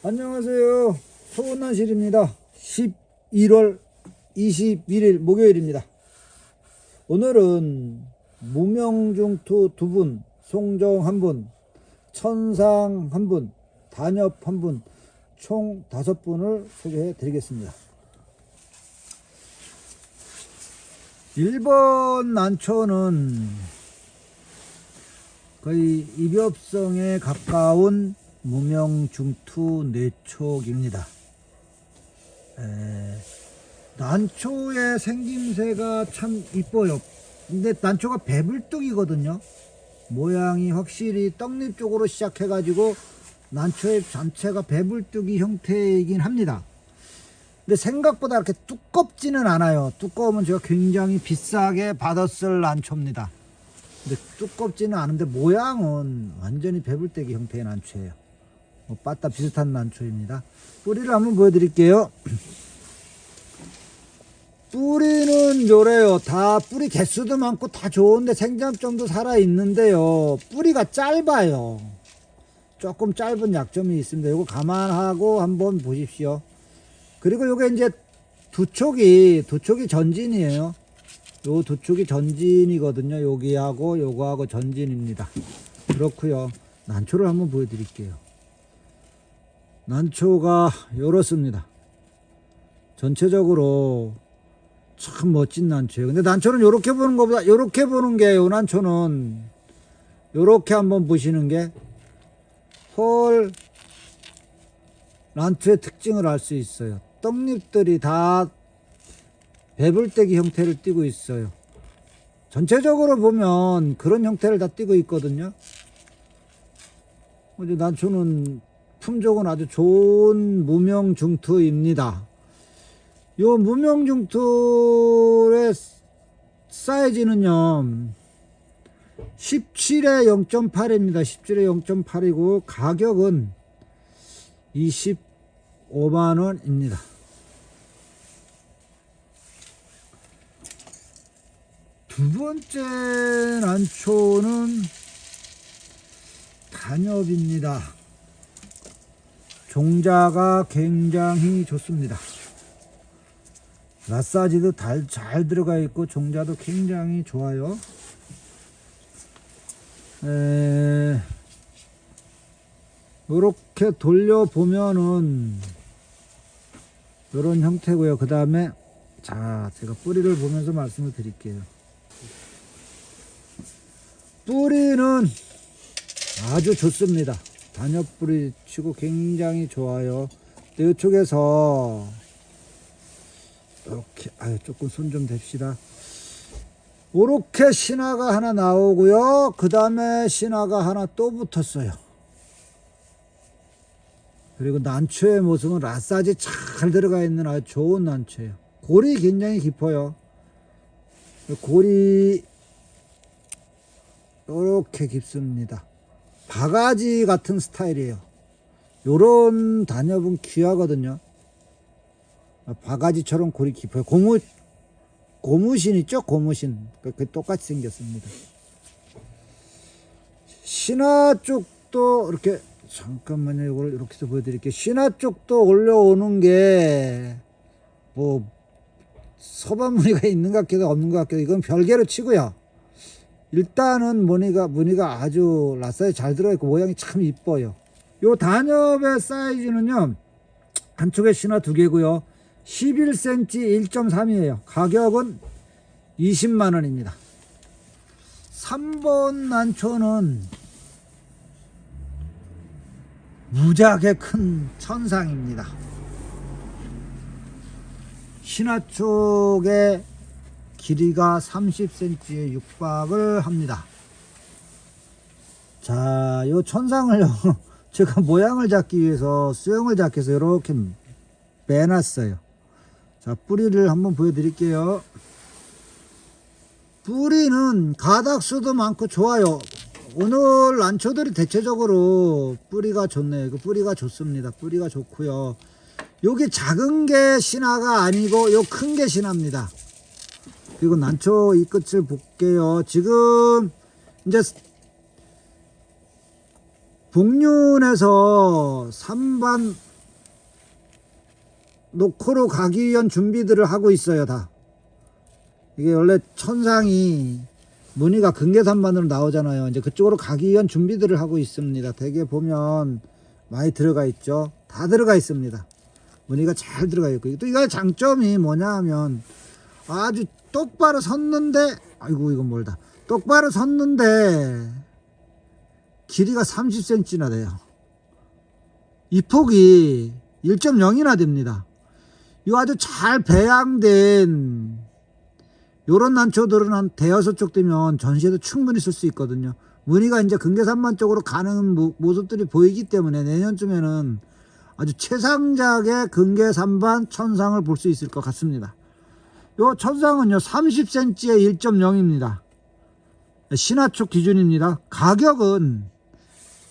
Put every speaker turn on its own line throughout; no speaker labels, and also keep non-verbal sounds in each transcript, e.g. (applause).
안녕하세요. 서운난실입니다. 11월 21일 목요일입니다. 오늘은 무명중투 두 분, 송정 한 분, 천상 한 분, 단엽 한 분, 총 다섯 분을 소개해 드리겠습니다. 1번 난초는 거의 입엽성에 가까운 무명 중투 내촉입니다 에, 난초의 생김새가 참 이뻐요. 근데 난초가 배불뚝이거든요. 모양이 확실히 떡잎 쪽으로 시작해가지고 난초의 전체가 배불뚝이 형태이긴 합니다. 근데 생각보다 이렇게 두껍지는 않아요. 두꺼우면 제가 굉장히 비싸게 받았을 난초입니다. 근데 두껍지는 않은데 모양은 완전히 배불대기 형태의 난초예요. 어, 빠따 비슷한 난초입니다. 뿌리를 한번 보여드릴게요. 뿌리는 요래요. 다 뿌리 개수도 많고 다 좋은데 생장점도 살아있는데요. 뿌리가 짧아요. 조금 짧은 약점이 있습니다. 이거 감안하고 한번 보십시오. 그리고 요게 이제 두촉이, 두촉이 전진이에요. 요 두촉이 전진이거든요. 여기하고 요거하고 전진입니다. 그렇고요 난초를 한번 보여드릴게요. 난초가 열었습니다. 전체적으로 참 멋진 난초예요. 근데 난초는 이렇게 보는 것보다 이렇게 보는 게요 난초는 이렇게 한번 보시는 게헐 난초의 특징을 알 수 있어요. 떡잎들이 다배불떼기 형태를 띠고 있어요. 전체적으로 보면 그런 형태를 다 띠고 있거든요. 난초는 품종은 아주 좋은 무명중투입니다. 요 무명중투의 사이즈는요 17에 0.8입니다 17에 0.8이고 가격은 25만원입니다 두 번째 난초는 단엽입니다 종자가 굉장히 좋습니다. 마사지도잘 들어가 있고 종자도 굉장히 좋아요. 에, 이렇게 돌려보면은 이런 형태고요. 그 다음에 자 제가 뿌리를 보면서 말씀을 드릴게요. 뿌리는 아주 좋습니다. 단엽뿌리 치고 굉장히 좋아요. 이쪽에서 이렇게 아유 조금 손 좀 댑시다. 이렇게 신화가 하나 나오고요. 그 다음에 신화가 하나 또 붙었어요. 그리고 난초의 모습은 라사지 잘 들어가 있는 아주 좋은 난초예요. 골이 굉장히 깊어요. 골이 이렇게 깊습니다. 바가지 같은 스타일이에요. 요런 단엽은 귀하거든요. 바가지처럼 골이 깊어요. 고무, 고무신 있죠? 고무신. 그 똑같이 생겼습니다. 신화 쪽도 이렇게, 잠깐만요. 이걸 이렇게 해서 보여드릴게요. 신화 쪽도 올려오는 게, 뭐, 서반무늬가 있는 것 같기도 없는 것 같기도 이건 별개로 치고요. 일단은 무늬가 무늬가 아주 라싸에 잘 들어있고 모양이 참 이뻐요 요 단엽의 사이즈는요 한 쪽에 신화 두 개고요 11cm 1.3이에요 가격은 20만원입니다 3번 난초는 무지하게 큰 천상입니다 신화 쪽에 길이가 30cm에 육박을 합니다. 자, 요 천상을 (laughs) 제가 모양을 잡기 위해서 수영을 잡기 위해서 이렇게 매놨어요. 자, 뿌리를 한번 보여드릴게요. 뿌리는 가닥수도 많고 좋아요. 오늘 난초들이 대체적으로 뿌리가 좋네요. 뿌리가 좋습니다. 뿌리가 좋고요. 요게 작은 게 신화가 아니고 요 큰 게 신화입니다. 그리고 난초 이 끝을 볼게요 지금 이제 북륜에서 3반 노코로 가기 위한 준비들을 하고 있어요 다 이게 원래 천상이 무늬가 근계산반으로 나오잖아요 이제 그쪽으로 가기 위한 준비들을 하고 있습니다 대개 보면 많이 들어가 있죠 다 들어가 있습니다 무늬가 잘 들어가 있고 또 이거 장점이 뭐냐 하면 아주 똑바로 섰는데 아이고 이건 멀다 똑바로 섰는데 길이가 30cm나 돼요 이 폭이 1.0이나 됩니다 이 아주 잘 배양된 요런 난초들은 한 대여섯 쪽 되면 전시에도 충분히 쓸 수 있거든요 무늬가 이제 금계산만 쪽으로 가는 모습들이 보이기 때문에 내년쯤에는 아주 최상작의 금계산반 천상을 볼 수 있을 것 같습니다 요 천상은요 30cm에 1.0입니다 신화축 기준입니다 가격은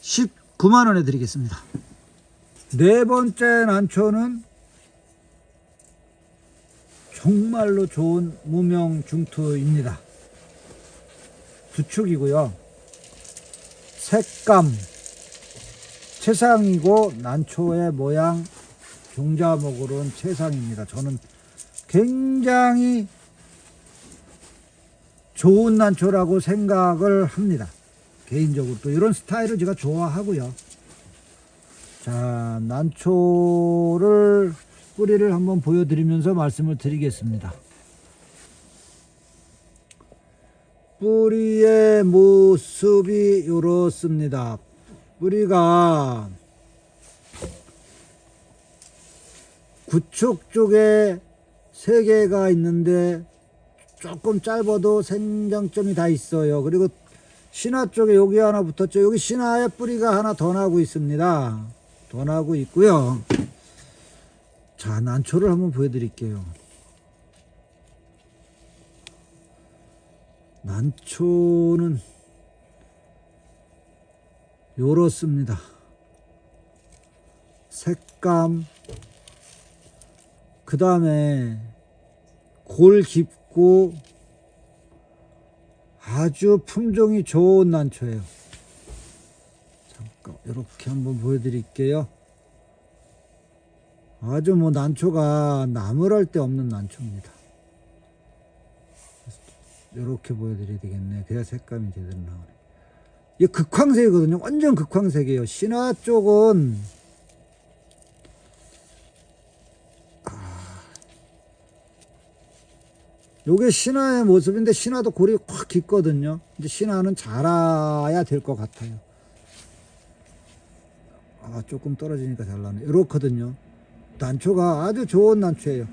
19만원에 드리겠습니다 네 번째 난초는 정말로 좋은 무명 중투입니다 두축이고요 색감 채상이고 난초의 모양 종자목으로는 채상입니다 저는 굉장히 좋은 난초라고 생각을 합니다. 개인적으로 또 이런 스타일을 제가 좋아하고요. 자, 난초를 뿌리를 한번 보여드리면서 말씀을 드리겠습니다. 뿌리의 모습이 이렇습니다. 뿌리가 구축 쪽에 3 개가 있는데 조금 짧아도 생장점이 다 있어요. 그리고 신화 쪽에 여기 하나 붙었죠. 여기 신화의 뿌리가 하나 더 나고 있습니다. 더 나고 있고요. 자, 난초를 한번 보여드릴게요. 난초는 요렇습니다. 색감, 그 다음에 골 깊고 아주 품종이 좋은 난초예요 잠깐 이렇게 한번 보여드릴게요 아주 뭐 난초가 나무랄 데 없는 난초입니다 이렇게 보여드려야 되겠네 그래야 색감이 제대로 나오네 이게 극황색이거든요 완전 극황색이에요 신화 쪽은 요게 신화의 모습인데 신화도 골이 확 깊거든요. 근데 신화는 자라야 될 것 같아요. 아, 조금 떨어지니까 잘나네. 이렇거든요. 난초가 아주 좋은 난초예요.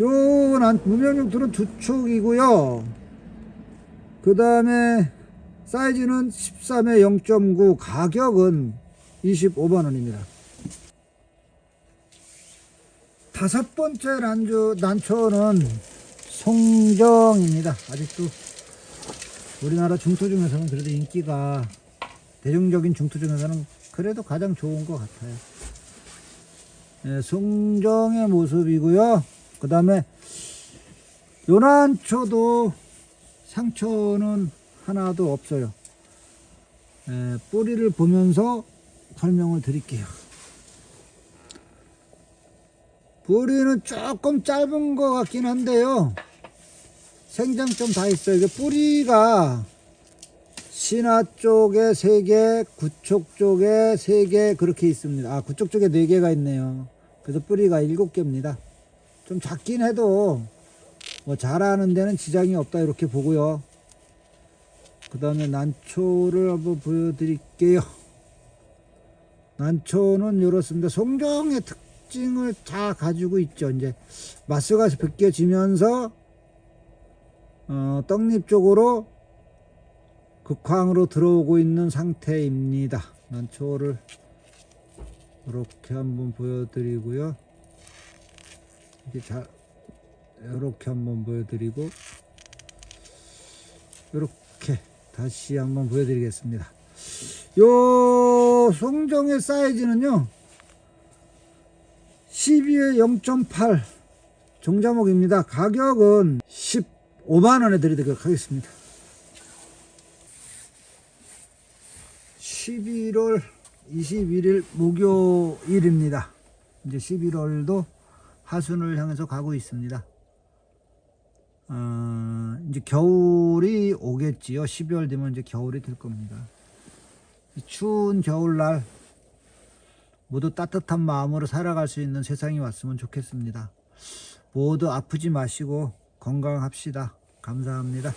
요 난, 무명육들은 두축이고요그 다음에 사이즈는 13에 0.9 가격은 25만원입니다. 다섯 번째 난주, 난초는 송정입니다. 아직도 우리나라 중토 중에서는 그래도 인기가 대중적인 중토 중에서는 그래도 가장 좋은 것 같아요. 네, 송정의 모습이고요. 그 다음에 요란초도 상처는 하나도 없어요. 에, 네, 뿌리를 보면서 설명을 드릴게요. 뿌리는 조금 짧은 것 같긴 한데요. 생장점 다 있어요. 이게 뿌리가 신화 쪽에 3개, 구축 쪽에 3개 그렇게 있습니다. 아, 구축 쪽에 4개가 있네요. 그래서 뿌리가 7개입니다. 좀 작긴 해도 뭐 자라는 데는 지장이 없다 이렇게 보고요. 그 다음에 난초를 한번 보여드릴게요. 난초는 이렇습니다. 송정의 특징을 다 가지고 있죠. 이제 마스가 벗겨지면서 어, 떡잎 쪽으로 극황으로 들어오고 있는 상태입니다. 난초를 이렇게 한번 보여드리고요. 이렇게 잘 이렇게 한번 보여드리고 이렇게 다시 한번 보여드리겠습니다. 요 송정의 사이즈는요 12에 0.8 종자목입니다. 가격은 10 5만원에 드리도록 하겠습니다 11월 21일 목요일입니다 이제 11월도 하순을 향해서 가고 있습니다 어, 이제 겨울이 오겠지요 12월 되면 이제 겨울이 될 겁니다 추운 겨울날 모두 따뜻한 마음으로 살아갈 수 있는 세상이 왔으면 좋겠습니다. 모두 아프지 마시고 건강합시다. 감사합니다.